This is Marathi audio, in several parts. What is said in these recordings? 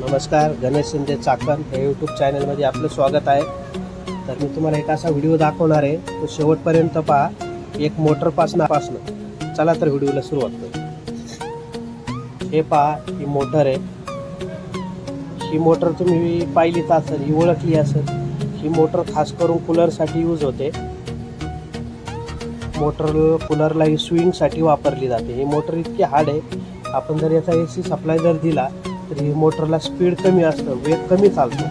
नमस्कार गणेश शिंदे चाकण या यूट्यूब चॅनलमध्ये आपलं स्वागत आहे. तर मी तुम्हाला एक असा व्हिडिओ दाखवणार आहे. तो शेवटपर्यंत पहा. एक मोटरपासनं पासनं चला तर व्हिडिओला सुरुवात करू. हे पहा ही मोटर आहे. ही मोटर तुम्ही पाहिली तर असेल ही ओळखली असेल. ही मोटर खास करून कूलरसाठी यूज होते. मोटर कूलरला ही स्विंगसाठी वापरली जाते. ही मोटर इतकी हार्ड आहे. आपण जर याचा ए सी सप्लाय जर दिला तरी मोटरला स्पीड कमी असतं वेग कमी चालतो.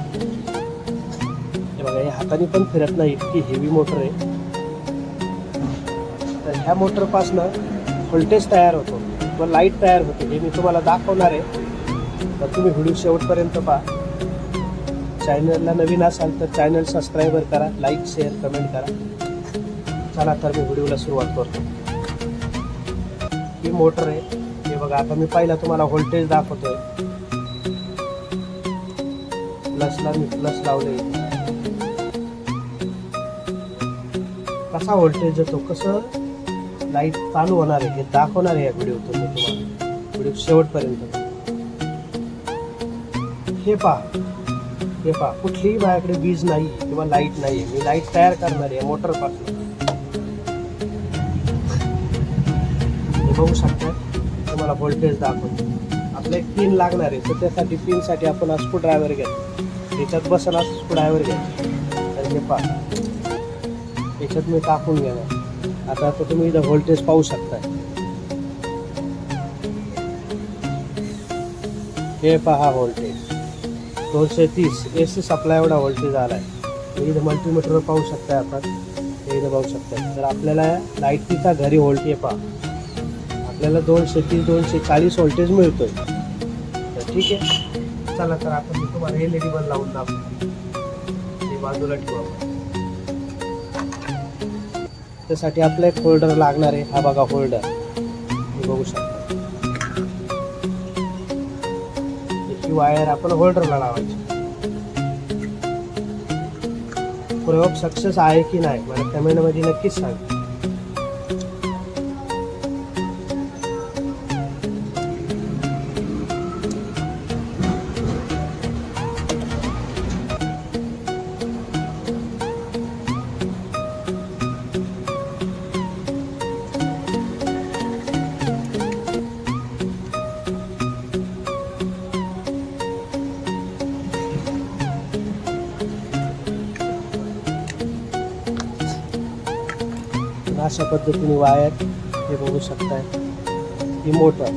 हे बघा हे हाताने पण फिरत नाही इतकी हेवी मोटर आहे. तर ह्या मोटरपासनं व्होल्टेज तयार होतो व लाइट तयार होते. हे मी तुम्हाला दाखवणार आहे. तर तुम्ही व्हिडिओ शेवटपर्यंत पहा. चॅनलला नवीन असाल तर चॅनल सबस्क्राईबर करा लाईक शेअर कमेंट करा. चला तर मी व्हिडिओला सुरुवात करतो. ही मोटर आहे. हे बघा आता मी पहिला तुम्हाला व्होल्टेज दाखवतोय. प्लसला मी प्लस लावले कसा व्होल्टेज येतो कसं लाइट चालू होणार आहे हे दाखवणार आहे या व्हिडिओतून मी तुम्हाला. व्हिडिओ शेवटपर्यंत. हे पहा हे पहा कुठलीही माझ्याकडे वीज नाही किंवा लाइट नाही मी लाइट तयार करणार आहे मोटरपासून हे बघू शकता तुम्हाला व्होल्टेज दाखवतो. आपला एक पिन लागणार आहे तर त्यासाठी पिनसाठी आपण स्क्रू ड्रायव्हर घेतो त्याच्यात बसला स्क्रू ड्रायव्हर घ्यायचा तर हे पहा. मी टाकून घेणार आता आता तुम्ही इथं व्होल्टेज पाहू शकताय. हे पहा व्होल्टेज दोनशे तीस. ए सी सप्लाय एवढा व्होल्टेज आला आहे. इथं मल्टीमीटरवर पाहू शकताय आपण. हे इथं पाहू शकताय. तर आपल्याला लाईटीचा घरी व्होल्टेज पहा. आपल्याला दोनशे तीस दोनशे चाळीस व्होल्टेज मिळतोय. तर ठीक आहे. चला तर आपण तुम्हाला एल ई डी बल्ब लावून दाखवतो ते बाजूला ठेवा त्यासाठी आपला एक होल्डर लागणार आहे. हा बघा होल्डर बघू शकता. ही वायर आपण होल्डरला लावायची. प्रयोग सक्सेस आहे की नाही मला कमेंटमध्ये नक्कीच सांग. अशा पद्धतीने वायर हे बघू शकताय. ही मोटर.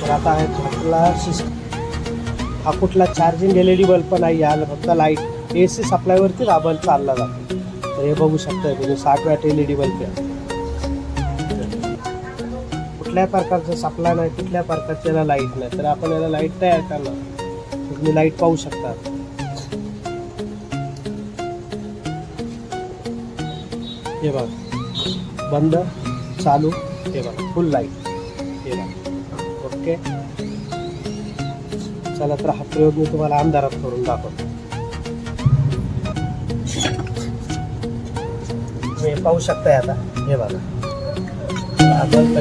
तर आता आहे कुठला सिस्टम हा कुठला charging L E D bulb पण नाही आलं फक्त लाइट ए सी सप्लायवरती हा बल्ब चालला जातो. तर हे बघू शकताय तुम्ही साठ watt L E D bulb आहे. कुठल्या प्रकारचं सप्लाय नाही कुठल्या प्रकारचं याला लाइट नाही. तर आपण याला लाइट तयार करणार. तुम्ही लाइट पाहू शकता. हे बघा. बंद चालू हे बघा. फुल लाइट हे बघा. ओके चला तर हा प्रयोग मी तुम्हाला अंधारात करून दाखवतो. हे पाहू शकताय आता. हे बघा. आपण